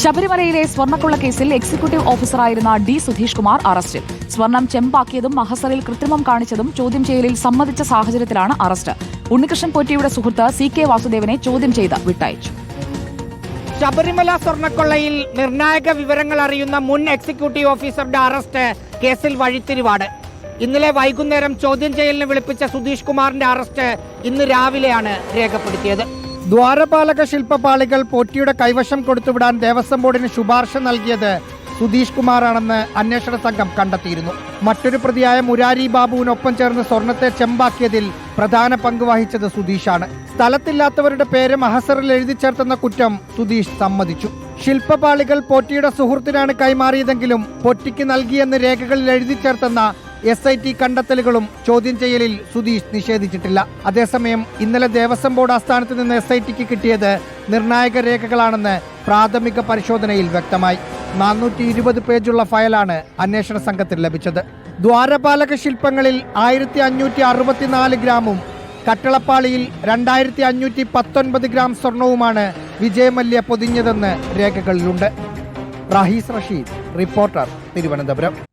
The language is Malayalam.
ശബരിമലയിലെ സ്വർണക്കൊള്ള കേസിൽ എക്സിക്യൂട്ടീവ് ഓഫീസറായിരുന്ന ഡി സുധീഷ് കുമാർ അറസ്റ്റ് സ്വർണം ചെമ്പാക്കിയതും മഹസറിൽ കൃത്രിമം കാണിച്ചതും ചോദ്യം ചെയ്യലിൽ സമ്മതിച്ച സാഹചര്യത്തിലാണ് അറസ്റ്റ്. ഉണ്ണികൃഷ്ണൻ പോറ്റിയുടെ സുഹൃത്ത് സി കെ വാസുദേവനെ ചോദ്യം ചെയ്ത് വിട്ടയച്ചു. ശബരിമല സ്വർണക്കൊള്ളയിൽ നിർണായക വിവരങ്ങൾ അറിയുന്ന മുൻ എക്സിക്യൂട്ടീവ് ഓഫീസറുടെ അറസ്റ്റ് കേസിൽ വഴിത്തിരിവാണ്. ഇന്നലെ വൈകുന്നേരം ചോദ്യം ചെയ്യലിന് വിളിപ്പിച്ച സുധീഷ് കുമാറിന്റെ അറസ്റ്റ് ഇന്ന് രാവിലെയാണ് രേഖപ്പെടുത്തിയത്. ദ്വാരപാലക ശില്പപാളികൾ പോറ്റിയുടെ കൈവശം കൊടുത്തുവിടാൻ ദേവസ്വം ബോർഡിന് ശുപാർശ നൽകിയത് സുധീഷ് കുമാറാണെന്ന് അന്വേഷണ സംഘം കണ്ടെത്തിയിരുന്നു. മറ്റൊരു പ്രതിയായ മുരാരി ബാബുവിനൊപ്പം ചേർന്ന് സ്വർണത്തെ ചെമ്പാക്കിയതിൽ പ്രധാന പങ്ക് വഹിച്ചത് സുധീഷാണ്. സ്ഥലത്തില്ലാത്തവരുടെ പേര് മഹസറിൽ എഴുതി ചേർത്തെന്ന കുറ്റം സുധീഷ് സമ്മതിച്ചു. ശില്പപാളികൾ പോറ്റിയുടെ സുഹൃത്തിനാണ് കൈമാറിയതെങ്കിലും പൊറ്റിക്ക് നൽകിയെന്ന് രേഖകളിൽ എഴുതി ചേർത്തെന്ന എസ് ഐ ടി കണ്ടെത്തലുകളും ചോദ്യം ചെയ്യലിൽ സുധീഷ് നിഷേധിച്ചിട്ടില്ല. അതേസമയം ഇന്നലെ ദേവസ്വം ബോർഡ് ആസ്ഥാനത്ത് നിന്ന് എസ് ഐ ടിക്ക് കിട്ടിയത് നിർണായക രേഖകളാണെന്ന് പ്രാഥമിക പരിശോധനയിൽ വ്യക്തമായി. നാനൂറ്റി ഇരുപത് പേജുള്ള ഫയലാണ് അന്വേഷണ സംഘത്തിന് ലഭിച്ചത്. ദ്വാരപാലക ശില്പങ്ങളിൽ ആയിരത്തി അഞ്ഞൂറ്റി അറുപത്തിനാല് ഗ്രാമും കട്ടളപ്പാളിയിൽ രണ്ടായിരത്തി അഞ്ഞൂറ്റി പത്തൊൻപത് ഗ്രാം സ്വർണവുമാണ് വിജയമല്യ പൊതിഞ്ഞതെന്ന് രേഖകളിലുണ്ട്. റഹീസ് റഷീദ് റിപ്പോർട്ടർ തിരുവനന്തപുരം.